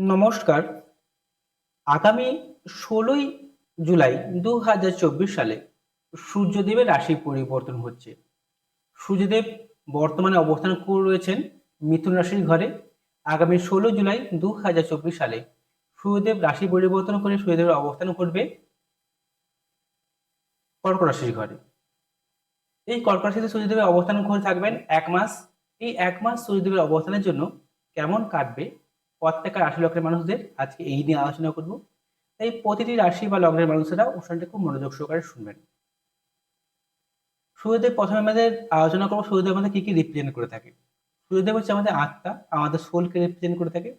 নমস্কার। আগামী ষোলোই জুলাই দু হাজার চব্বিশ সালে সূর্যদেবের রাশি পরিবর্তন হচ্ছে। সূর্যদেব বর্তমানে অবস্থান করে রয়েছেন মিথুন রাশির ঘরে। আগামী ষোলো জুলাই দু হাজার চব্বিশ সালে সূর্যদেব রাশি পরিবর্তন করে সূর্যদেবের অবস্থান করবে কর্ক রাশির ঘরে। এই কর্ক রাশিতে সূর্যদেবের অবস্থান করে থাকবেন এক মাস। এই এক মাস সূর্যদেবের অবস্থানের জন্য কেমন কাটবে প্রত্যেকটা রাশি লগ্নের মানুষদের আজকে এই নিয়ে আলোচনা করব। তাই প্রতিটি রাশি বা লগ্নের মানুষেরা অনুষ্ঠানটা খুব মনোযোগ সহকারে শুনবেন। সূর্যদেব প্রথমে আমাদের আলোচনা করব সূর্যদেব আমাদের কী কী রিপ্রেজেন্ট করে থাকে। সূর্যদেব হচ্ছে আমাদের আত্মা, আমাদের সোলকে রিপ্রেজেন্ট করে থাকে।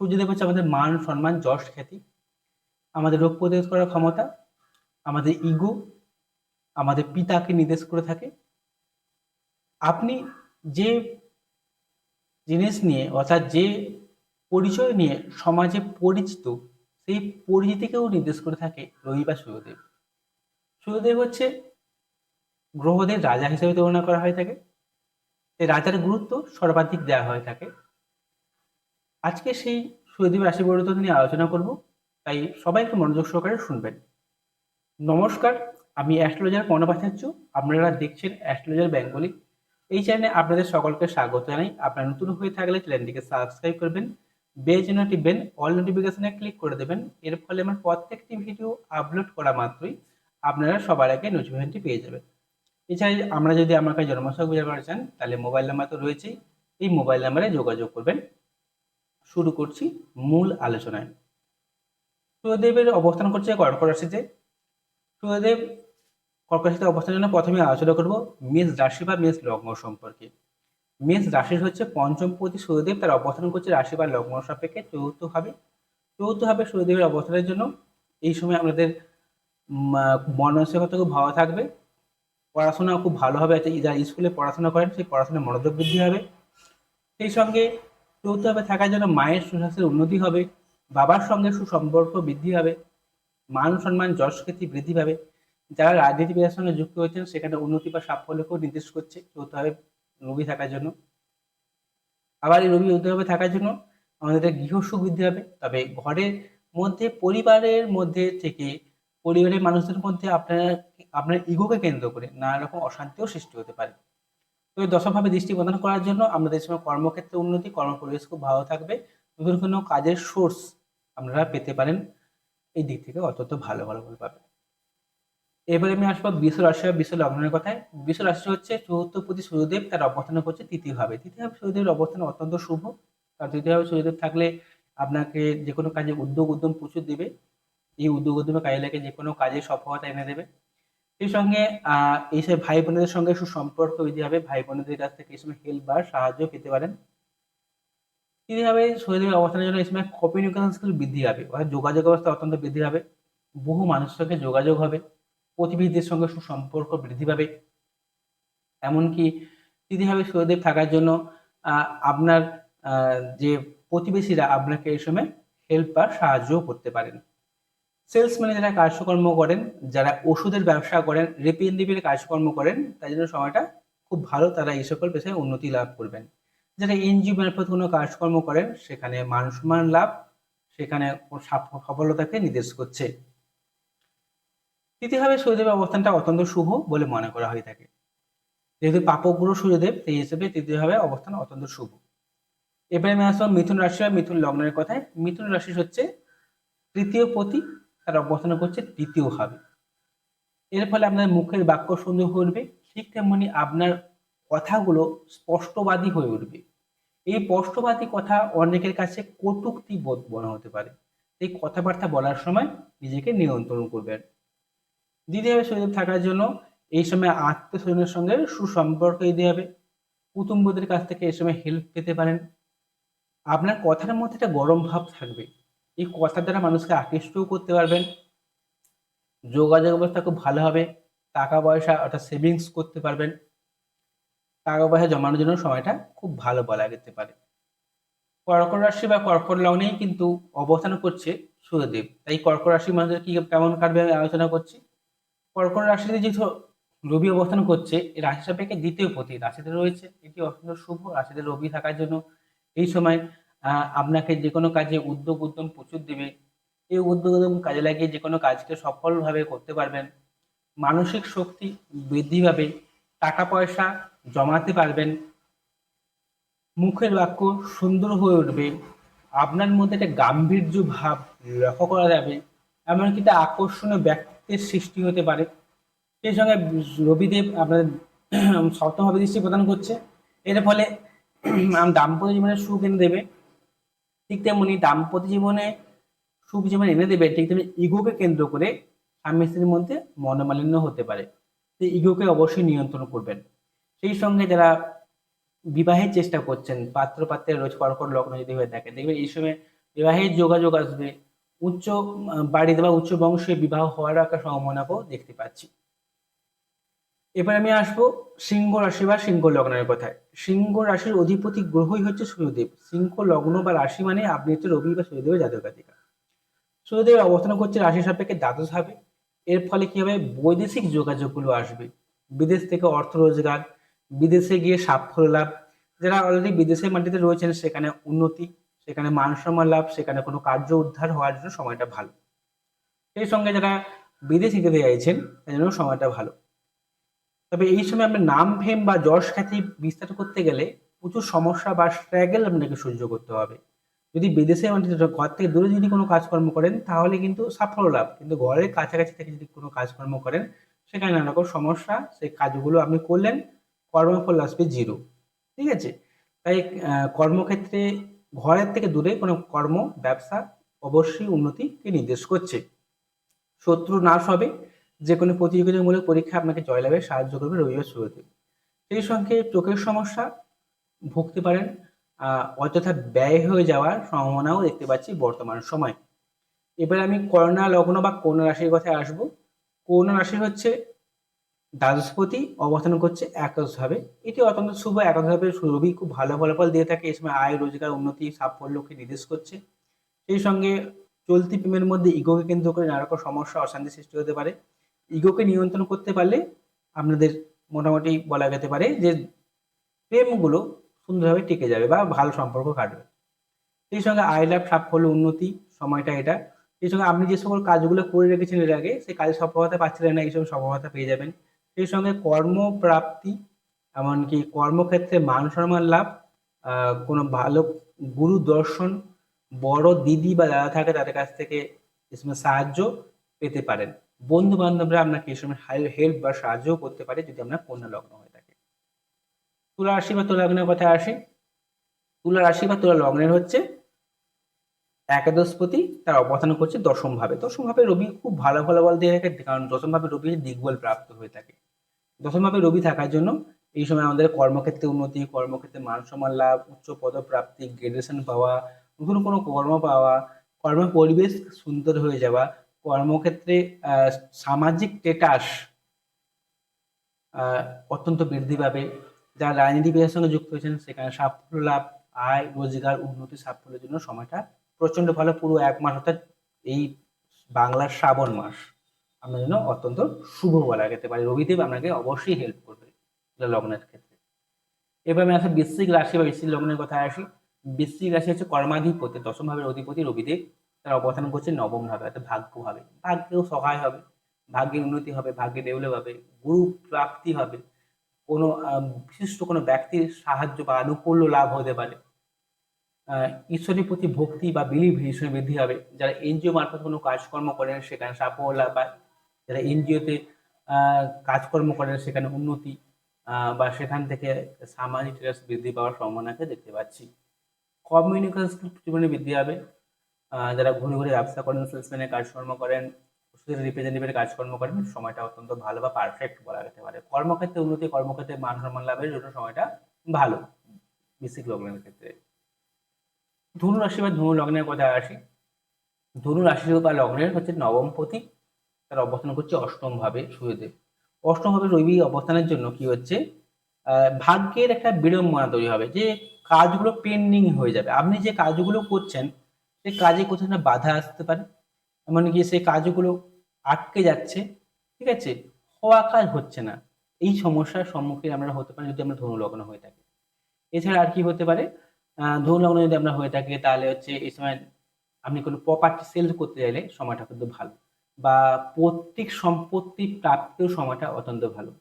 সূর্যদেব হচ্ছে আমাদের মান, সম্মান, যশ, খ্যাতি। আমাদের রোগ প্রতিরোধ করার ক্ষমতা, আমাদের ইগো আমাদের পিতাকে নির্দেশ করে থাকে। আপনি যে জিনিস নিয়ে অর্থাৎ যে পরিচয় নিয়ে সমাজে পরিচিত, সেই পরিচিতিকেও নির্দেশ করে থাকে রবি বা সূর্যদেব সূর্যদেব হচ্ছে গ্রহদের রাজা হিসেবে তুলনা করা হয়ে থাকে। রাজার গুরুত্ব সর্বাধিক দেওয়া হয়ে থাকে। আজকে সেই সূর্যদেব রাশি পরিবর্তন নিয়ে আলোচনা করব, তাই সবাই একটু মনোযোগ সহকারে শুনবেন। নমস্কার, আমি অ্যাস্ট্রোলজার পর্ণপাচার্য আপনারা দেখছেন অ্যাস্ট্রোলজার বেঙ্গলি। এই চ্যানেলে আপনাদের সকলকে স্বাগত জানাই। আপনারা নতুন হয়ে থাকলে চ্যানেলটিকে সাবস্ক্রাইব করবেন বেল চিহ্ন টিপবেন অল নোটিফিকেশনে ক্লিক করে দেবেন। এর ফলে আমার প্রত্যেকটি ভিডিও আপলোড করা মাত্রই আপনারা সবার আগে নোটিফিকেশনটি পেয়ে যাবেন। এছাড়া আমরা যদি আমার কাছে জন্মসক বিচার করা চান, তাহলে মোবাইল নাম্বার তো রয়েছেই। এই মোবাইল নাম্বারে যোগাযোগ করবেন। শুরু করছি মূল আলোচনায়। সূর্যদেবের অবস্থান করছে কর্কট রাশিতে। সূর্যদেব কর্কট রাশিতে অবস্থানের জন্য প্রথমে আলোচনা করব মেষ রাশি বা মেষ লগ্ন সম্পর্কে। মেষ রাশির হচ্ছে পঞ্চম প্রতি সূর্যদেব তার অবস্থান করছে রাশি বা লগ্ন সাপেক্ষে চতুর্থভাবে চতুর্থভাবে সূর্যদেবের অবস্থানের জন্য এই সময় আমাদের মানসিকতা খুব ভালো থাকবে। পড়াশোনা খুব ভালো হবে। যারা স্কুলে পড়াশোনা করেন, সেই পড়াশোনায় মনোযোগ বৃদ্ধি হবে। সেই সঙ্গে চতুর্থভাবে থাকার জন্য মায়ের সুস্বাস্থ্যের উন্নতি হবে। বাবার সঙ্গে সুসম্পর্ক বৃদ্ধি হবে। মান সম্মান, যশ বৃদ্ধি পাবে। যারা রাজনীতিবিদের সঙ্গে যুক্ত হয়েছেন, সেখানে উন্নতি বা সাফল্যকেও নির্দেশ করছে। চতুর্থভাবে রবি থাকার জন্য। আবার এই রবি উদ্যোগে থাকার জন্য আমাদের গৃহ সুখ বৃদ্ধি হবে। তবে ঘরের মধ্যে, পরিবারের মধ্যে থেকে পরিবারের মানুষদের মধ্যে আপনার আপনার ইগোকে কেন্দ্র করে নানা রকম অশান্তিও সৃষ্টি হতে পারে। তো দশমভাবে দৃষ্টি প্রদান করার জন্য আমাদের সময় কর্মক্ষেত্রে উন্নতি কর্ম পরিবেশ খুব ভালো থাকবে। নতুন কোনো কাজের সোর্স আপনারা পেতে পারেন। এই দিক থেকে অত্যন্ত ভালো ভালো পাবেন। এবারে আমি আসব বিশ্ব রাশি বা বিশ্ব লগ্নের কথায়। বিশ্ব রাশি হচ্ছে চতুর্থ প্রতি সূর্যদেব তার অবস্থান করছে তৃতীয় ভাবে তৃতীয় ভাবে সূর্যদেবের অবস্থান অত্যন্ত শুভ। কারণ তৃতীয় ভাবে সূর্যদেব থাকলে আপনাকে যে কোনো কাজে উদ্যোগ উদ্যম প্রচুর দেবে। এই উদ্যোগ উদ্যমে কাজে লাগে যে কোনো কাজে সফলতা এনে দেবে। সেই সঙ্গে এই সব ভাই বোনদের সঙ্গে সুসম্পর্ক বৃদ্ধি হবে। ভাই বোনদের কাছ থেকে এই সময় হেল্প বা সাহায্য পেতে পারেন। তৃতীয়ভাবে সূর্যদেবের অবস্থানের জন্য এই সময় কমিউনিকেশন স্কিল বৃদ্ধি হবে। অর্থাৎ যোগাযোগ ব্যবস্থা অত্যন্ত বৃদ্ধি হবে। বহু মানুষের সঙ্গে যোগাযোগ হবে। প্রতিবেশীদের সঙ্গে সুসম্পর্ক বৃদ্ধি পাবে। এমনকি তৃতীয়ভাবে সূর্যদেব থাকার জন্য আপনার যে প্রতিবেশীরা আপনাকে এই সময় হেল্প বা সাহায্যও করতে পারেন। সেলসম্যানে যারা কাজকর্ম করেন, যারা ওষুধের ব্যবসা করেন রিপ্রেজেন্টেটিভের কাজকর্ম করেন তাই জন্য সময়টা খুব ভালো। তারা এই সকল পেশায় উন্নতি লাভ করবেন। যারা এনজিও মারফত কোনো কাজকর্ম করেন, সেখানে মান সম্মান লাভ, সেখানে সফলতাকে নির্দেশ করছে। তৃতীয়ভাবে সূর্যদেবের অবস্থানটা অত্যন্ত শুভ বলে মনে করা হয়ে থাকে। যেহেতু পাপগ্রহ সূর্যদেব, সেই হিসেবে তৃতীয়ভাবে অবস্থান অত্যন্ত শুভ। এবারে আমি আসলাম মিথুন রাশি বা মিথুন লগ্নের কথায় মিথুন রাশি হচ্ছে তৃতীয় পতি, তার অবস্থান করছে তৃতীয় ভাবে। এর ফলে আপনার মুখের বাক্য সুন্দর হয়ে উঠবে, ঠিক তেমনি আপনার কথাগুলো স্পষ্টবাদী হয়ে উঠবে। এই স্পষ্টবাদী কথা অনেকের কাছে কটুক্তি বোধ মনে হতে পারে। এই কথাবার্তা বলার সময় নিজেকে নিয়ন্ত্রণ করবেন। দ্বিতীয়ভাবে শরীর থাকার জন্য এই সময় আত্মীয় স্বজনের সঙ্গে সুসম্পর্ক দিতে হবে। কুটুম্বদের কাছ থেকে এই সময় হেল্প পেতে পারেন। আপনার কথার মধ্যে একটা গরম ভাব থাকবে। এই কথার দ্বারা মানুষকে আকৃষ্টও করতে পারবেন। যোগাযোগ ব্যবস্থা খুব ভালো হবে। টাকা পয়সা অর্থাৎ সেভিংস করতে পারবেন। টাকা পয়সা জমানোর জন্য সময়টা খুব ভালো বলা যেতে পারে। কর্কট রাশি বা কর্কট লগ্নেই কিন্তু অবস্থান করছে সূর্যদেব তাই কর্কট রাশি মানুষের কি কেমন কাটবে আমি আলোচনা করছি। কর্কট রাশিতে যেহেতু রবি অবস্থান করছে রাশি সাপেক্ষে দ্বিতীয় পতি রাশিতে রয়েছে। এটি অত্যন্ত শুভ। রাশিতে রবি থাকার জন্য এই সময় আপনাকে যে কোনো কাজে উদ্যোগ, উদ্যম প্রচুর দেবে। এই উদ্যোগ, উদ্যম কাজে লাগিয়ে যে কোনো কাজকে সফলভাবে করতে পারবেন। মানসিক শক্তি বৃদ্ধি পাবে। টাকা পয়সা জমাতে পারবেন। মুখের বাক্য সুন্দর হয়ে উঠবে। আপনার মধ্যে একটা গাম্ভীর্য ভাব লক্ষ্য করা যাবে। এমনকি একটা আকর্ষণীয় ব্যক্তির সৃষ্টি হতে পারে। সেই সঙ্গে রবিদেব আপনার সপ্তমভাবে দৃষ্টি প্রদান করছে। এর ফলে দাম্পত্য জীবনে সুখ এনে দেবে। ঠিক তেমনি দাম্পত্য জীবনে সুখ যেমন এনে দেবে, ঠিক তেমনি ইগোকে কেন্দ্র করে স্বামী স্ত্রীর মধ্যে মনোমালিন্য হতে পারে। তো ইগোকে অবশ্যই নিয়ন্ত্রণ করবেন। সেই সঙ্গে যারা বিবাহের চেষ্টা করছেন পাত্র পাত্রের রোজ কর্কট লগ্ন যদি হয়ে থাকে, দেখবেন এই সময় বিবাহের যোগাযোগ আসবে। উচ্চ বাড়িতে বা উচ্চ বংশে বিবাহ হওয়ার একটা সম্ভাবনাকেও দেখতে পাচ্ছি। এবার আমি আসব সিংহ রাশি বা সিংহ লগ্নের কথায়। সিংহ রাশির অধিপতি গ্রহই হচ্ছে সূর্যদেব সিংহ লগ্ন বা রাশি মানে আপনি হচ্ছে রবি বা সূর্যদেবের জাতকাতিকা সূর্যদেব অবস্থান করছে রাশি সাপেক্ষে দ্বাদশ ভাবে। এর ফলে কি হবে? বৈদেশিক যোগাযোগগুলো আসবে। বিদেশ থেকে অর্থ রোজগার, বিদেশে গিয়ে সাফল্য লাভ। যারা অলরেডি বিদেশের মাটিতে রয়েছেন, সেখানে উন্নতি সেখানে মান সম্মান লাভ, সেখানে কোনো কার্য উদ্ধার হওয়ার জন্য সময়টা ভালো। সেই সঙ্গে যারা বিদেশ যেতে চাইছেন তার জন্য সময়টা ভালো। তবে এই সময় আপনার নাম, ফেম বা যশ খ্যাতি বিস্তার করতে গেলে প্রচুর সমস্যা বা স্ট্রাগল আপনাকে সহ্য করতে হবে। যদি বিদেশে মাটিতে ঘর থেকে দূরে যদি কোনো কাজকর্ম করেন, তাহলে কিন্তু সাফল্য লাভ। কিন্তু ঘরের কাছাকাছি থেকে যদি কোনো কাজকর্ম করেন, সেখানে নানা রকম সমস্যা সেই কাজগুলো আপনি করলেন, কর্মফল আসবে জিরো ঠিক আছে? তাই কর্মক্ষেত্রে ঘরের থেকে দূরে কোনো কর্ম, ব্যবসা অবশ্যই উন্নতিকে নির্দেশ করছে। শত্রু নাশ হবে যে কোনো প্রতিযোগিতামূলক পরীক্ষা আপনাকে জয়লাভে সাহায্য করবে রবিবার শুরুতে। সেই সঙ্গে চোখের সমস্যা, ভুগতে পারেন অযথা ব্যয় হয়ে যাওয়ার সম্ভাবনাও দেখতে পাচ্ছি বর্তমান সময়। এবার আমি করোনা লগ্ন বা কন্যা রাশির কথায় আসব। কন্যা রাশি হচ্ছে দ্বাদশপতি অবস্থান করছে একাদশভাবে। এটি অত্যন্ত শুভ, একাদশভাবে রবি খুব ভালো ফলাফল দিয়ে থাকে। এই সময় আয়, রোজগার, উন্নতি, সাফল্যকে নির্দেশ করছে। সেই সঙ্গে চলতি প্রেমের মধ্যে ইগোকে কেন্দ্র করে নানা রকম সমস্যা, অশান্তি সৃষ্টি হতে পারে। ইগোকে নিয়ন্ত্রণ করতে পারলে আপনাদের মোটামুটি বলা যেতে পারে যে প্রেমগুলো সুন্দরভাবে টিকে যাবে বা ভালো সম্পর্ক কাটবে। সেই সঙ্গে আই লাভ, সাফল্য, উন্নতি সময়টা এটা। সেই সঙ্গে আপনি যে সকল কাজগুলো করে রেখেছেন এর আগে, সেই কাজে সফলতা পাচ্ছিলেন না, এই সময় সফলতা পেয়ে যাবেন। সেই সঙ্গে কর্মপ্রাপ্তি, এমনকি কর্মক্ষেত্রে মান সম্মান লাভ কোনো ভালো গুরু দর্শন, বড় দিদি বা দাদা থাকে তাদের কাছ থেকে সাহায্য পেতে পারেন। বন্ধু বান্ধবরা আপনাকে এই সময় হাই হেল্প বা সাহায্য করতে পারে যদি আপনার কন্যা লগ্ন হয়ে থাকে। তুলা রাশি বা তুলা লগ্নের কথায় আসি। তুলা রাশি বা তুলা লগ্নের হচ্ছে একাদশপতি, তার অবস্থান করছে দশম ভাবে। দশম ভাবে রবি খুব ভালো ফলাফল দিয়ে থাকে, কারণ দশম ভাবে রবি দিগ্বল প্রাপ্ত হয়ে থাকে। দশম ভাবে রবি থাকার জন্য এই সময় আমাদের কর্মক্ষেত্রে উন্নতি, কর্মক্ষেত্রে মান সম্মান লাভ, উচ্চ পদপ্রাপ্তি গ্রেডুয়েশন পাওয়া, নতুন কোনো কর্ম পাওয়া কর্ম পরিবেশ সুন্দর হয়ে যাওয়া, কর্মক্ষেত্রে সামাজিক স্টেটাস অত্যন্ত বৃদ্ধি পাবে। যারা রাজনীতি পেশার সঙ্গে যুক্ত হয়েছেন, সেখানে সাফল্য লাভ, আয়, রোজগার, উন্নতি, সাফল্যের জন্য সময়টা প্রচণ্ড ভালো। পুরো এক মাস অর্থাৎ এই বাংলার শ্রাবণ মাস। আপনার জন্য অত্যন্ত শুভ বলা যেতে পারে। রবিদেব আপনাকে অবশ্যই হেল্প করবে লগ্নের ক্ষেত্রে। এবার আমি আসলে বৃশ্চিক রাশি বা বৃশ্চিক লগ্নের কথায় আসি। বৃশ্চিক রাশি হচ্ছে কর্মাধিপতি দশম ভাবের অধিপতি রবিদেব। তার অবস্থান করছে নবম ভাবে অর্থাৎ ভাগ্য হবে ভাগ্যেও সহায় হবে ভাগ্যের উন্নতি হবে, ভাগ্যে ডেভেলপ হবে, গুরু প্রাপ্তি হবে। কোনো বিশিষ্ট কোনো ব্যক্তির সাহায্য বা আনুকূল্য লাভ হতে পারে। ঈশ্বরের প্রতি ভক্তি বা বিলিভ ভীষণ বৃদ্ধি হবে। যারা এনজিও মারফত কোনো কাজকর্ম করেন, সেখানে সাফল্য পায় যারা এনজিওতে কাজকর্ম করেন সেখানে উন্নতি বা সেখান থেকে সামাজিক স্ট্যাটাস বৃদ্ধি পাওয়ার সম্ভাবনাকে দেখতে পাচ্ছি। কমিউনিকেশন স্কিল জীবনে বৃদ্ধি হবে যারা ঘুরে ঘুরে ব্যবসা করেন সেলসম্যানের কাজকর্ম করেন, ওষুধের রিপ্রেজেন্টেটিভের কাজকর্ম করেন, সময়টা অত্যন্ত ভালো বা পারফেক্ট বলা যেতে পারে। কর্মক্ষেত্রে উন্নতি, কর্মক্ষেত্রে মান সম্মান লাভের জন্য সময়টা ভালো, বেসিক লগ্নের ক্ষেত্রে। ধনু রাশি বা ধনু লগ্নের কথা আসি। ধনু রাশি বা লগ্নের হচ্ছে নবম পতি তার অবস্থান করছে অষ্টম ভাবে সূর্যদেব অষ্টম ভাবে রবি অবস্থানের জন্য কি হচ্ছে? ভাগ্যের একটা বিড়ম্বনা তৈরি হবে যে কাজগুলো পেন্ডিং হয়ে যাবে। আপনি যে কাজগুলো করছেন সেই কাজে কোথাও না বাধা আসতে পারে। এমনকি সেই কাজগুলো আটকে যাচ্ছে ঠিক আছে? হওয়া কাজ হচ্ছে না। এই সমস্যার সম্মুখীন আমরা হতে পারি যদি আমরা ধনু লগ্ন হয়ে থাকি। এছাড়া আর কি হতে পারে? আহ, লগ্ন যদি আমরা হয়ে থাকি তাহলে হচ্ছে এই সময় আপনি কোনো প্রপার্টি সেল করতে চাইলে সময়টা কিন্তু ভালো। বা পৈতৃক সম্পত্তি প্রাপ্তির সময়টা অত্যন্ত ভালো।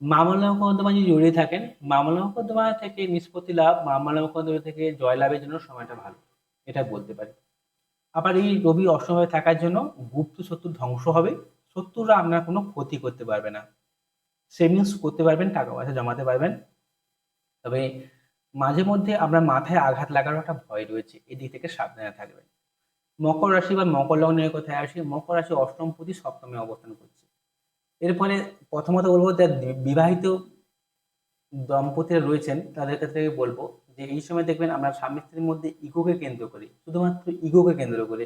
মামলা মোকদ্দমা যদি জড়িয়ে থাকেন, মামলা মোকদ্দমা থেকে নিষ্পত্তি লাভ, মামলা মোকদ্দমা থেকে জয় লাভের জন্য সময়টা ভালো, এটা বলতে পারি। আবার এই রবি অসময়ে থাকার জন্য গুপ্ত শত্রু ধ্বংস হবে, শত্রুরা আপনার কোনো ক্ষতি করতে পারবে না। সেভিংস করতে পারবেন টাকা পয়সা জমাতে পারবেন। তবে মাঝে মধ্যে আপনার মাথায় আঘাত লাগার একটা ভয় রয়েছে, এদিক থেকে সাবধানে থাকবেন। মকর রাশি বা মকর লগ্নের কথায় আসি, মকর রাশি অষ্টম প্রতি সপ্তমে অবস্থান করছে। এর ফলে প্রথমত বলব যারা বিবাহিত দম্পতিরা রয়েছেন, তাদের ক্ষেত্রে বলব যে এই সময় দেখবেন আমরা স্বামী স্ত্রীর মধ্যে ইগোকে কেন্দ্র করে, শুধুমাত্র ইগোকে কেন্দ্র করে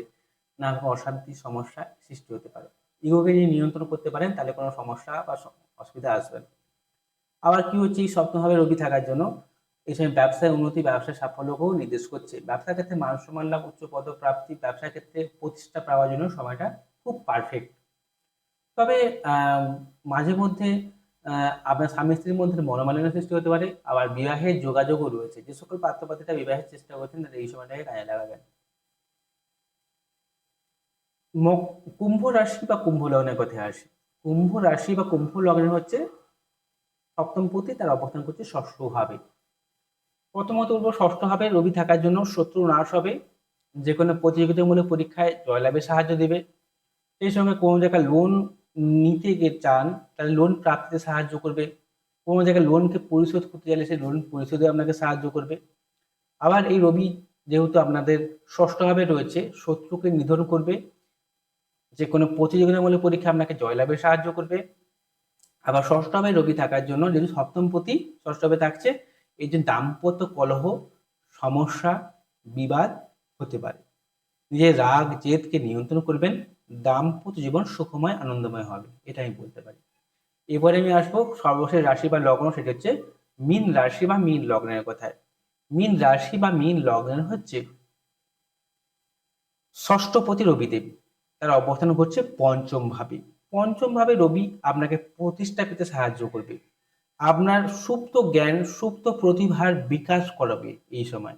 রকম অশান্তি, সমস্যা সৃষ্টি হতে পারে। ইগোকে যদি নিয়ন্ত্রণ করতে পারেন, তাহলে কোনো সমস্যা বা অসুবিধা আসবে না। আবার কি হচ্ছে? এই সপ্তমভাবে রবি থাকার জন্য এই সময় ব্যবসায় উন্নতি, ব্যবসায় সাফল্যকেও নির্দেশ করছে। ব্যবসা ক্ষেত্রে মান সম্মান লাভ, উচ্চ পদপ্রাপ্তি ব্যবসা ক্ষেত্রে প্রতিষ্ঠা পাওয়ার জন্য সময়টা খুব পারফেক্ট তবে মাঝে মধ্যে আপনার স্বামী স্ত্রীর মধ্যে মনোমালিন্য সৃষ্টি হতে পারে, আবার বিবাহের যোগাযোগও রয়েছে। যে সকল পাত্রপাত্রীরা বিবাহের চেষ্টা করছেন, তাদের এই সময়টাকে কাজে লাগাবেন। কুম্ভ রাশি বা কুম্ভ লগ্নের কথা আসি। কুম্ভ রাশি বা কুম্ভ লগ্নের হচ্ছে সপ্তম পতি, তার অবস্থান করছে ষষ্ঠ ভাবে। প্রথমত বলব, ষষ্ঠ ভাবে রবি থাকার জন্য শত্রু নাশ হবে। যে কোনো প্রতিযোগিতামূলক পরীক্ষায় জয়লাভে সাহায্য দেবে। সেই সঙ্গে কোনো জায়গায় লোন নিতে গিয়ে চান, তাহলে লোন প্রাপ্তিতে সাহায্য করবে। কোনো জায়গায় লোনকে পরিশোধ করতে চাইলে সেই লোন পরিশোধে আপনাকে সাহায্য করবে। আবার এই রবি যেহেতু আপনাদের ষষ্ঠভাবে রয়েছে, শত্রুকে নিধন করবে। যে কোনো প্রতিযোগিতামূলক পরীক্ষা আপনাকে জয়লাভে সাহায্য করবে। আবার ষষ্ঠভাবে রবি থাকার জন্য যদি সপ্তমপতি ষষ্ঠভাবে থাকছে এই যে দাম্পত্য কলহ, সমস্যা, বিবাদ হতে পারে। নিজের রাগ, জেদকে নিয়ন্ত্রণ করবেন, দাম্পত্য জীবন সুখময়, আনন্দময় হবে, এটা আমি বলতে পারি। এবারে আমি আসব সর্বশেষ রাশি বা লগ্ন, সেটা হচ্ছে মিন রাশি বা মিন লগ্নের কথায়। মিন রাশি বা মিন লগ্নের হচ্ছে ষষ্ঠপতি রবিদেব। তার অবস্থান করছে পঞ্চম ভাবে। পঞ্চম ভাবে রবি আপনাকে প্রতিষ্ঠা পেতে সাহায্য করবে। আপনার সুপ্ত জ্ঞান, সুপ্ত প্রতিভার বিকাশ করাবে এই সময়।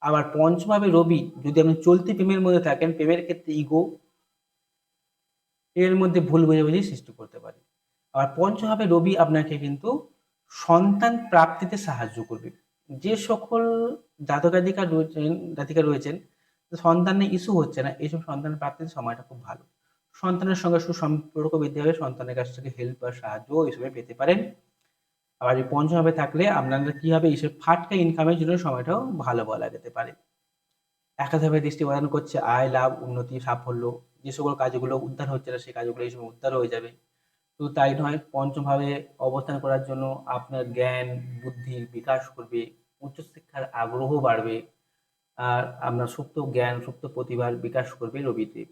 আবার পঞ্চমভাবে রবি, যদি আপনি চলতি প্রেমের মধ্যে থাকেন, প্রেমের ক্ষেত্রে ইগো এর মধ্যে ভুল বোঝাবুঝি সৃষ্টি করতে পারে। আবার পঞ্চমভাবে রবি আপনাকে কিন্তু সন্তান প্রাপ্তিতে সাহায্য করবে। যে সকল জাতকাধিকা রয়েছেন, জাতিকা রয়েছেন, সন্তানের ইস্যু হচ্ছে না, এইসব সন্তান প্রাপ্তির সময়টা খুব ভালো। সন্তানের সঙ্গে সুসম্পর্ক বৃদ্ধি হবে, সন্তানের কাছ থেকে হেল্প বা সাহায্য এই সময় পেতে পারেন। আবার এই পঞ্চমভাবে থাকলে আপনাদের কি হবে? এইসব ফাটকা ইনকামের জন্য সময়টাও ভালো বলা যেতে পারে। একাধারে দৃষ্টি প্রদান করছে আয়, লাভ, উন্নতি, সাফল্য। যে সকল কাজগুলো উদ্ধার হচ্ছে না, সেই কাজগুলো এই সময় উদ্ধার হয়ে যাবে। শুধু তাই নয়, পঞ্চমভাবে অবস্থান করার জন্য আপনার জ্ঞান বুদ্ধির বিকাশ করবে উচ্চশিক্ষার আগ্রহ বাড়বে, আর আপনার সুপ্ত জ্ঞান, সুপ্ত প্রতিভার বিকাশ করবে রবিদেব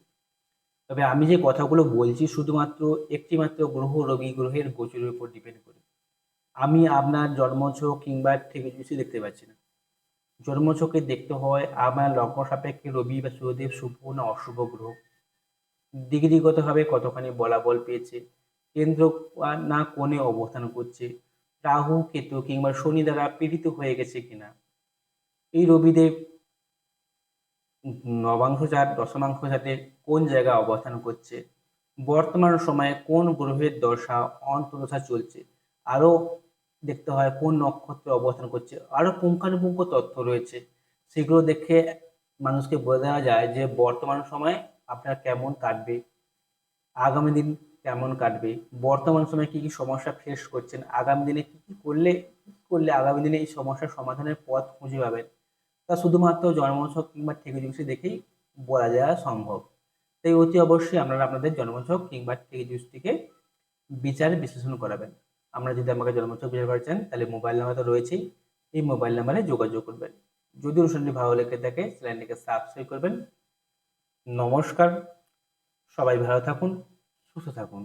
তবে আমি যে কথাগুলো বলছি, শুধুমাত্র একটি মাত্র গ্রহ রবি গ্রহের গোচরের উপর ডিপেন্ড করে। আমি আপনার জন্মছক কিংবা থেকে কিছু দেখতে পাচ্ছি না। জন্মছকে দেখতে হয় আমার লগ্ন সাপেক্ষে রবি বা সূর্যদেব শুভ না অশুভ গ্রহ। ডিগ্রিগতভাবে কতখানি বলাবল পেয়েছে, কেন্দ্র না কোণে অবস্থান করছে, রাহু, কেতু কিংবা শনি দ্বারা পীড়িত হয়ে গেছে কিনা। এই রবিদেব নবাংশ চার দশমাংশ চারে কোন জায়গায় অবস্থান করছে? বর্তমান সময়ে কোন গ্রহের দশা, অন্তর্দশা চলছে? আরও দেখতে হয়, কোন নক্ষত্রে অবস্থান করছে। আরও পুঙ্খানুপুঙ্খ তথ্য রয়েছে। সেগুলো দেখে মানুষকে বলে দেওয়া যায় যে, বর্তমান সময়ে আপনার কেমন কাটবে? আগামী দিন কেমন কাটবে? বর্তমান সময়ে কি কি সমস্যা ফেস করছেন? আগামী দিনে কি কি করলে করলে আগামী দিনে এই সমস্যার সমাধানের পথ খুঁজে পাবেন? তা শুধুমাত্র জন্মছক কিংবা ঠেকে জুসি দেখেই বলা যাওয়া সম্ভব। তাই অতি অবশ্যই আপনারা আপনাদের জন্মছক কিংবা ঠেকে জুসটিকে বিচার বিশ্লেষণ করাবেন। আমরা যদি আমাকে জন্মোৎসব বিচার করা চান তাহলে মোবাইল নাম্বার তো রয়েছেই। এই মোবাইল নাম্বারে যোগাযোগ করবেন। যদি অনুষ্ঠানটি ভালো লেগে থাকে, চ্যানেলটিকে সাবস্ক্রাইব করবেন। নমস্কার। সবাই ভালো থাকুন, সুস্থ থাকুন।